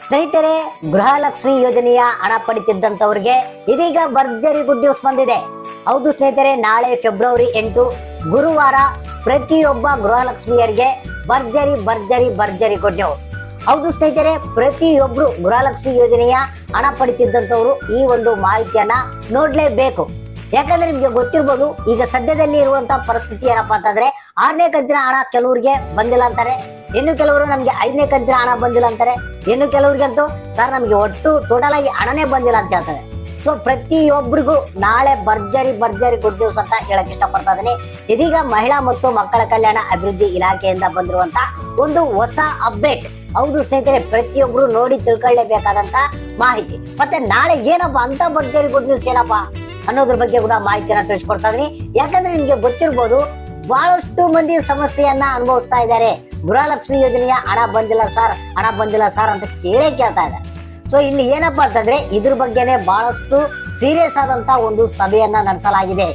ಸ್ನೇಹಿತರೆ, ಗೃಹಲಕ್ಷ್ಮಿ ಯೋಜನೆಯ ಹಣ ಪಡಿತಿದ್ದಂತವ್ರಿಗೆ ಇದೀಗ ಭರ್ಜರಿ ಗುಡ್ ನ್ಯೂಸ್ ಬಂದಿದೆ. ಹೌದು ಸ್ನೇಹಿತರೆ, ನಾಳೆ ಫೆಬ್ರವರಿ ಎಂಟು, ಗುರುವಾರ ಪ್ರತಿಯೊಬ್ಬ ಗೃಹಲಕ್ಷ್ಮಿಯರಿಗೆ ಭರ್ಜರಿ ಭರ್ಜರಿ ಭರ್ಜರಿ ಗುಡ್ ನ್ಯೂಸ್ ಹೌದು ಸ್ನೇಹಿತರೆ, ಪ್ರತಿಯೊಬ್ರು ಗೃಹಲಕ್ಷ್ಮಿ ಯೋಜನೆಯ ಹಣ ಪಡಿತಿದ್ದಂಥವ್ರು ಈ ಒಂದು ಮಾಹಿತಿಯನ್ನ ನೋಡ್ಲೇಬೇಕು. ಯಾಕಂದ್ರೆ ನಿಮ್ಗೆ ಗೊತ್ತಿರ್ಬೋದು, ಈಗ ಸದ್ಯದಲ್ಲಿ ಇರುವಂತ ಪರಿಸ್ಥಿತಿ ಏನಪ್ಪಾ ಅಂತಂದ್ರೆ, ಆರನೇ ಕಂತಿನ ಹಣ ಕೆಲವರಿಗೆ ಬಂದಿಲ್ಲ ಅಂತಾರೆ. ಇನ್ನು ಕೆಲವರು ನಮ್ಗೆ ಐದನೇ ಕಂತಿನ ಹಣ ಬಂದಿಲ್ಲ ಅಂತಾರೆ. ಇನ್ನು ಕೆಲವ್ರಿಗಂತೂ, ಸರ್, ನಮ್ಗೆ ಒಟ್ಟು ಟೋಟಲ್ ಆಗಿ ಹಣನೇ ಬಂದಿಲ್ಲ ಅಂತ ಹೇಳ್ತಾರೆ. ಸೊ ಪ್ರತಿಯೊಬ್ಬರಿಗೂ ನಾಳೆ ಭರ್ಜರಿ ಭರ್ಜರಿ ಗುಡ್ ನ್ಯೂಸ್ ಅಂತ ಹೇಳಕ್ ಇಷ್ಟಪಡ್ತಾ ಇದ್ದೀನಿ. ಇದೀಗ ಮಹಿಳಾ ಮತ್ತು ಮಕ್ಕಳ ಕಲ್ಯಾಣ ಅಭಿವೃದ್ಧಿ ಇಲಾಖೆಯಿಂದ ಬಂದಿರುವಂತ ಒಂದು ಹೊಸ ಅಪ್ಡೇಟ್ ಹೌದು ಸ್ನೇಹಿತರೆ, ಪ್ರತಿಯೊಬ್ರು ನೋಡಿ ತಿಳ್ಕೊಳ್ಳೇಬೇಕಾದಂತ ಮಾಹಿತಿ. ಮತ್ತೆ ನಾಳೆ ಏನಪ್ಪಾ? ಅಂತ ಭರ್ಜರಿ ಗುಡ್ ನ್ಯೂಸ್ ಏನಪ್ಪಾ? ಅನ್ನೋದ್ರ ಬಗ್ಗೆ ಕೂಡ ಮಾಹಿತಿಯನ್ನ ತಿಳಿಸ್ಕೊಡ್ತಾ ಇದೀನಿ ಯಾಕಂದ್ರೆ ನಿಮ್ಗೆ ಗೊತ್ತಿರ್ಬೋದು, ಬಹಳಷ್ಟು ಮಂದಿ ಸಮಸ್ಯೆಯನ್ನ ಅನುಭವಿಸ್ತಾ ಇದ್ದಾರೆ. ಗೃಹಲಕ್ಷ್ಮಿ ಯೋಜನೆಯ ಹಣ ಬಂದಿಲ್ಲ ಸರ್ ಹಣ ಬಂದಿಲ್ಲ ಸರ್ ಅಂತ ಕೇಳೇ ಕೇಳ್ತಾ ಇದ್ದಾರೆ. ಸೊ ಇಲ್ಲಿ ಏನಪ್ಪಾ ಅಂತಂದ್ರೆ ಇದ್ರ ಬಗ್ಗೆನೆ ಬಹಳಷ್ಟು ಸೀರಿಯಸ್ ಆದಂತ ಒಂದು ಸಭೆಯನ್ನ ನಡೆಸಲಾಗಿದೆ.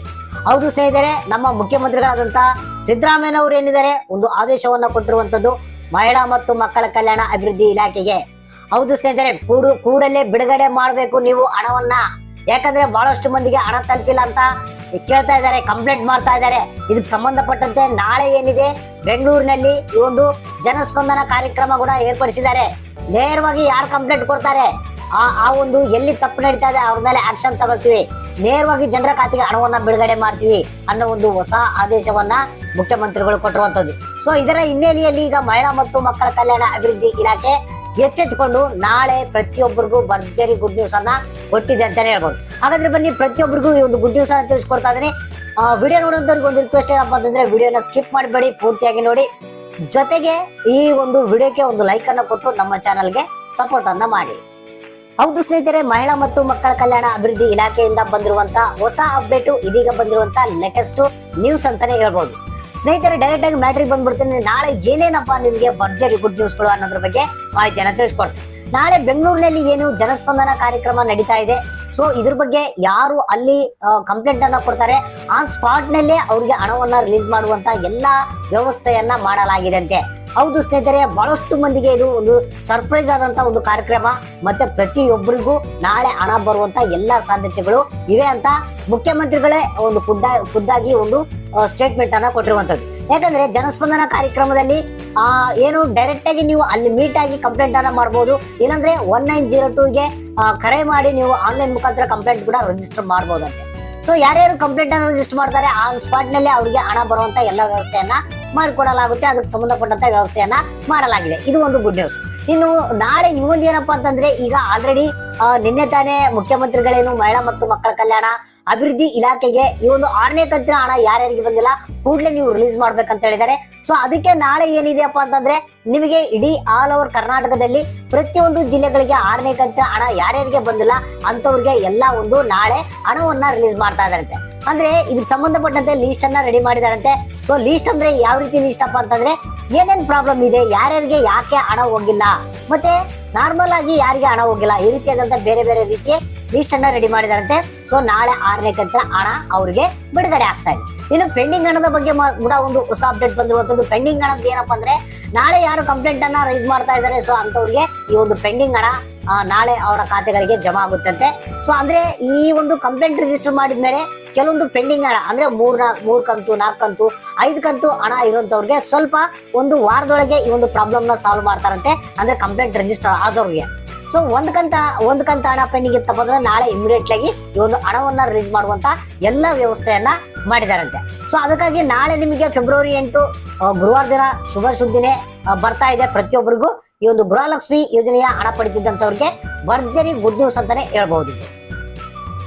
ಹೌದು ಸ್ನೇಹಿತರೆ, ನಮ್ಮ ಮುಖ್ಯಮಂತ್ರಿಗಳಾದಂತ ಸಿದ್ದರಾಮಯ್ಯನವರು ಏನಿದ್ದಾರೆ? ಒಂದು ಆದೇಶವನ್ನ ಕೊಟ್ಟಿರುವಂತದ್ದು ಮಹಿಳಾ ಮತ್ತು ಮಕ್ಕಳ ಕಲ್ಯಾಣ ಅಭಿವೃದ್ಧಿ ಇಲಾಖೆಗೆ. ಹೌದು ಸ್ನೇಹಿತರೆ, ಕೂಡು ಕೂಡಲೇ ಬಿಡುಗಡೆ ಮಾಡಬೇಕು ನೀವು ಹಣವನ್ನ. ಯಾಕಂದ್ರೆ ಬಹಳಷ್ಟು ಮಂದಿಗೆ ಹಣ ತಲುಪಿಲ್ಲ ಅಂತ ಕೇಳ್ತಾ ಇದ್ದಾರೆ ಕಂಪ್ಲೇಂಟ್ ಮಾಡ್ತಾ ಇದ್ದಾರೆ. ಇದಕ್ಕೆ ಸಂಬಂಧಪಟ್ಟಂತೆ ನಾಳೆ ಏನಿದೆ, ಬೆಂಗಳೂರಿನಲ್ಲಿ ಈ ಒಂದು ಜನಸ್ಪಂದನ ಕಾರ್ಯಕ್ರಮ ಕೂಡ ಏರ್ಪಡಿಸಿದ್ದಾರೆ. ನೇರವಾಗಿ ಯಾರು ಕಂಪ್ಲೇಂಟ್ ಕೊಡ್ತಾರೆ? ಆ ಆ ಒಂದು ಎಲ್ಲಿ ತಪ್ಪು ನಡೀತಾ ಇದೆ, ಅವ್ರ ಮೇಲೆ ಆಕ್ಷನ್ ತಗೊಳ್ತೀವಿ. ನೇರವಾಗಿ ಜನರ ಖಾತೆಗೆ ಹಣವನ್ನ ಬಿಡುಗಡೆ ಮಾಡ್ತೀವಿ ಅನ್ನೋ ಒಂದು ಹೊಸ ಆದೇಶವನ್ನ ಮುಖ್ಯಮಂತ್ರಿಗಳು ಕೊಟ್ಟಿರುವಂತದ್ದು ಸೊ ಇದರ ಹಿನ್ನೆಲೆಯಲ್ಲಿ ಈಗ ಮಹಿಳಾ ಮತ್ತು ಮಕ್ಕಳ ಕಲ್ಯಾಣ ಅಭಿವೃದ್ಧಿ ಇಲಾಖೆ ಎಚ್ಚೆತ್ತುಕೊಂಡು ನಾಳೆ ಪ್ರತಿಯೊಬ್ಬರಿಗೂ ಭರ್ಜರಿ ಗುಡ್ ನ್ಯೂಸ್ ಅನ್ನ ಕೊಟ್ಟಿದೆ ಅಂತಾನೆ ಹೇಳ್ಬೋದು. ಹಾಗಾದ್ರೆ ಬನ್ನಿ, ಪ್ರತಿಯೊಬ್ಬರಿಗೂ ಈ ಒಂದು ಗುಡ್ ನ್ಯೂಸ್ ಅನ್ನ ತಿಳಿಸ್ಕೊಡ್ತಾ ಇದ್ದೀನಿ. ವಿಡಿಯೋ ನೋಡೋದವ್ರಿಗೆ ಒಂದು ರಿಕ್ವೆಸ್ಟ್ ಏನಪ್ಪ ಅಂತಂದ್ರೆ ವಿಡಿಯೋನ ಸ್ಕಿಪ್ ಮಾಡಬೇಡಿ, ಪೂರ್ತಿಯಾಗಿ ನೋಡಿ. ಜೊತೆಗೆ ಈ ಒಂದು ವಿಡಿಯೋಕ್ಕೆ ಒಂದು ಲೈಕ್ ಅನ್ನ ಕೊಟ್ಟು ನಮ್ಮ ಚಾನಲ್ಗೆ ಸಪೋರ್ಟ್ ಅನ್ನ ಮಾಡಿ. ಹೌದು ಸ್ನೇಹಿತರೆ, ಮಹಿಳಾ ಮತ್ತು ಮಕ್ಕಳ ಕಲ್ಯಾಣ ಅಭಿವೃದ್ಧಿ ಇಲಾಖೆಯಿಂದ ಬಂದಿರುವಂತಹ ಹೊಸ ಅಪ್ಡೇಟು ಇದೀಗ ಬಂದಿರುವಂತಹ ಲೇಟೆಸ್ಟ್ ನ್ಯೂಸ್ ಅಂತಾನೆ ಹೇಳ್ಬೋದು. ಸ್ನೇಹಿತರೆ ಡೈರೆಕ್ಟ್ ಆಗಿ ಮ್ಯಾಟ್ರಿಗೆ ಬಂದ್ಬಿಡ್ತೀನಿ. ನಾಳೆ ಏನೇನಪ್ಪ ನಿಮಗೆ ಭರ್ಜರಿ ಗುಡ್ ನ್ಯೂಸ್ಗಳು ಅನ್ನೋದ್ರ ಬಗ್ಗೆ ಮಾಹಿತಿಯನ್ನು ತಿಳಿಸ್ಕೊಡ್ತೀನಿ. ನಾಳೆ ಬೆಂಗಳೂರಿನಲ್ಲಿ ಏನು ಜನಸ್ಪಂದನ ಕಾರ್ಯಕ್ರಮ ನಡೀತಾ ಇದೆ. ಸೊ ಇದ್ರ ಬಗ್ಗೆ ಯಾರು ಅಲ್ಲಿ ಕಂಪ್ಲೇಂಟ್ ಅನ್ನ ಕೊಡ್ತಾರೆ ಆನ್ ಸ್ಪಾಟ್ ನಲ್ಲೇ ಅವ್ರಿಗೆ ಹಣವನ್ನ ರಿಲೀಸ್ ಮಾಡುವಂತ ಎಲ್ಲಾ ವ್ಯವಸ್ಥೆಯನ್ನ ಮಾಡಲಾಗಿದೆ ಅಂತೆ ಹೌದು ಸ್ನೇಹಿತರೆ, ಬಹಳಷ್ಟು ಮಂದಿಗೆ ಇದು ಒಂದು ಸರ್ಪ್ರೈಸ್ ಆದಂತ ಒಂದು ಕಾರ್ಯಕ್ರಮ. ಮತ್ತೆ ಪ್ರತಿಯೊಬ್ಬರಿಗೂ ನಾಳೆ ಹಣ ಬರುವಂತ ಎಲ್ಲಾ ಸಾಧ್ಯತೆಗಳು ಇವೆ ಅಂತ ಮುಖ್ಯಮಂತ್ರಿಗಳೇ ಒಂದು ಖುದ್ದ, ಖುದ್ದಾಗಿ ಒಂದು ಸ್ಟೇಟ್ಮೆಂಟ್ ಅನ್ನ ಕೊಟ್ಟಿರುವಂತದ್ದು. ಯಾಕಂದ್ರೆ ಜನಸ್ಪಂದನ ಕಾರ್ಯಕ್ರಮದಲ್ಲಿ, ಆ, ಏನು ಡೈರೆಕ್ಟ್ ಆಗಿ ನೀವು ಅಲ್ಲಿ ಮೀಟ್ ಆಗಿ ಕಂಪ್ಲೇಂಟ್ ಅನ್ನ ಮಾಡಬಹುದು ಇಲ್ಲಾಂದ್ರೆ ಒನ್ ನೈನ್ ಜೀರೋ ಟೂಗೆ ಕರೆ ಮಾಡಿ ನೀವು ಆನ್ಲೈನ್ ಮುಖಾಂತರ ಕಂಪ್ಲೇಂಟ್ ಕೂಡ ರಿಜಿಸ್ಟರ್ ಮಾಡಬಹುದಂತೆ ಸೊ ಯಾರ್ಯಾರು ಕಂಪ್ಲೇಂಟ್ ಅನ್ನು ರಿಜಿಸ್ಟರ್ ಮಾಡ್ತಾರೆ, ಆ ಸ್ಪಾಟ್ನಲ್ಲಿ ಅವರಿಗೆ ಹಣ ಬರುವಂತ ಎಲ್ಲ ವ್ಯವಸ್ಥೆಯನ್ನ ಮಾಡಿಕೊಡಲಾಗುತ್ತೆ, ಅದಕ್ಕೆ ಸಂಬಂಧಪಟ್ಟಂತ ವ್ಯವಸ್ಥೆಯನ್ನ ಮಾಡಲಾಗಿದೆ. ಇದು ಒಂದು ಗುಡ್ ನ್ಯೂಸ್ ಇನ್ನು ನಾಳೆ ಇನ್ನೊಂದು ಏನಪ್ಪಾ ಅಂತಂದ್ರೆ ಈಗ ಆಲ್ರೆಡಿ ನಿನ್ನೆ ತಾನೇ ಮುಖ್ಯಮಂತ್ರಿಗಳೇನು ಮಹಿಳಾ ಮತ್ತು ಮಕ್ಕಳ ಕಲ್ಯಾಣ ಅಭಿವೃದ್ಧಿ ಇಲಾಖೆಗೆ ಈ ಒಂದು ಆರನೇ ತಂತ್ರ ಹಣ ಯಾರ್ಯಾರಿಗೆ ಬಂದಿಲ್ಲ, ಕೂಡಲೇ ನೀವು ರಿಲೀಸ್ ಮಾಡ್ಬೇಕಂತ ಹೇಳಿದ್ದಾರೆ. ಸೊ ಅದಕ್ಕೆ ನಾಳೆ ಏನಿದೆಯಪ್ಪ ಅಂತಂದ್ರೆ ನಿಮಗೆ ಇಡೀ ಆಲ್ ಓವರ್ ಕರ್ನಾಟಕದಲ್ಲಿ ಪ್ರತಿಯೊಂದು ಜಿಲ್ಲೆಗಳಿಗೆ ಆರನೇ ತಂತ್ರ ಹಣ ಯಾರ್ಯಾರಿಗೆ ಬಂದಿಲ್ಲ ಅಂತವ್ರಿಗೆ ಎಲ್ಲ ಒಂದು ನಾಳೆ ಹಣವನ್ನ ರಿಲೀಸ್ ಮಾಡ್ತಾ ಇದಾರಂತೆ ಅಂದ್ರೆ ಇದಕ್ಕೆ ಸಂಬಂಧಪಟ್ಟಂತೆ ಲೀಸ್ಟ್ ಅನ್ನ ರೆಡಿ ಮಾಡಿದಾರಂತೆ. ಸೊ ಲೀಸ್ಟ್ ಅಂದ್ರೆ ಯಾವ ರೀತಿ ಲೀಸ್ಟ್ ಅಪ್ಪ ಅಂತಂದ್ರೆ ಏನೇನ್ ಪ್ರಾಬ್ಲಮ್ ಇದೆ, ಯಾರ್ಯಾರಿಗೆ ಯಾಕೆ ಹಣ ಹೋಗಿಲ್ಲ. ಮತ್ತೆ ನಾರ್ಮಲ್ ಆಗಿ ಯಾರಿಗೆ ಹಣ ಹೋಗಿಲ್ಲ, ಈ ರೀತಿಯಾದಂತ ಬೇರೆ ಬೇರೆ ರೀತಿಯ ಲೀಸ್ಟ್ ಅನ್ನ ರೆಡಿ ಮಾಡಿದಾರಂತೆ. ಸೊ ನಾಳೆ ಆರನೇ ಕಂತಿನ ಹಣ ಅವ್ರಿಗೆ ಬಿಡುಗಡೆ ಆಗ್ತಾ ಇದೆ. ಇನ್ನು ಪೆಂಡಿಂಗ್ ಹಣದ ಬಗ್ಗೆ ಕೂಡ ಒಂದು ಹೊಸ ಅಪ್ಡೇಟ್ ಬಂದಿರುವಂತದ್ದು ಪೆಂಡಿಂಗ್ ಹಣದ ಏನಪ್ಪಾ ಅಂದ್ರೆ, ನಾಳೆ ಯಾರು ಕಂಪ್ಲೇಂಟ್ ಅನ್ನ ರೈಸ್ ಮಾಡ್ತಾ ಇದ್ದಾರೆ ಸೊ ಅಂತವ್ರಿಗೆ ಈ ಒಂದು ಪೆಂಡಿಂಗ್ ಹಣ ನಾಳೆ ಅವರ ಖಾತೆಗಳಿಗೆ ಜಮಾ ಆಗುತ್ತಂತೆ. ಸೊ ಅಂದ್ರೆ ಈ ಒಂದು ಕಂಪ್ಲೇಂಟ್ ರಿಜಿಸ್ಟರ್ ಮಾಡಿದ್ಮೇಲೆ ಕೆಲವೊಂದು ಪೆಂಡಿಂಗ್ ಹಣ ಅಂದ್ರೆ ಮೂರ್ ಮೂರ್ ಕಂತು, ನಾಲ್ಕು ಕಂತು, ಐದು ಕಂತು ಹಣ ಇರುವಂತವ್ರಿಗೆ ಸ್ವಲ್ಪ ಒಂದು ವಾರದೊಳಗೆ ಈ ಒಂದು ಪ್ರಾಬ್ಲಮ್ನ ಸಾಲ್ವ್ ಮಾಡ್ತಾರಂತೆ. ಅಂದ್ರೆ ಕಂಪ್ಲೇಂಟ್ ರಿಜಿಸ್ಟರ್ ಆದವ್ರಿಗೆ. ಸೊ ಒಂದ್ ಕಂತ ಒಂದ್ ಕಂತ ಹಣ ಪೆಂಡಿಂಗ್ ಇತ್ತಪ್ಪ ನಾಳೆ ಇಮಿಡಿಯೇಟ್ ಆಗಿ ಈ ಒಂದು ಹಣವನ್ನ ರಿಲೀಸ್ ಮಾಡುವಂತ ಎಲ್ಲ ವ್ಯವಸ್ಥೆಯನ್ನ ಮಾಡಿದಾರಂತೆ. ಸೊ ಅದಕ್ಕಾಗಿ ನಾಳೆ ನಿಮಗೆ ಫೆಬ್ರವರಿ ಎಂಟು ಗುರುವಾರ ದಿನ ಶುಭ ಸುದ್ದಿನೇ ಬರ್ತಾ ಇದೆ ಪ್ರತಿಯೊಬ್ಬರಿಗೂ. ಈ ಒಂದು ಗೃಹಲಕ್ಷ್ಮಿ ಯೋಜನೆಯ ಹಣ ಪಡೆದಿದ್ದಂಥವ್ರಿಗೆ ಭರ್ಜರಿ ಗುಡ್ ನ್ಯೂಸ್ ಅಂತಾನೆ ಹೇಳ್ಬಹುದು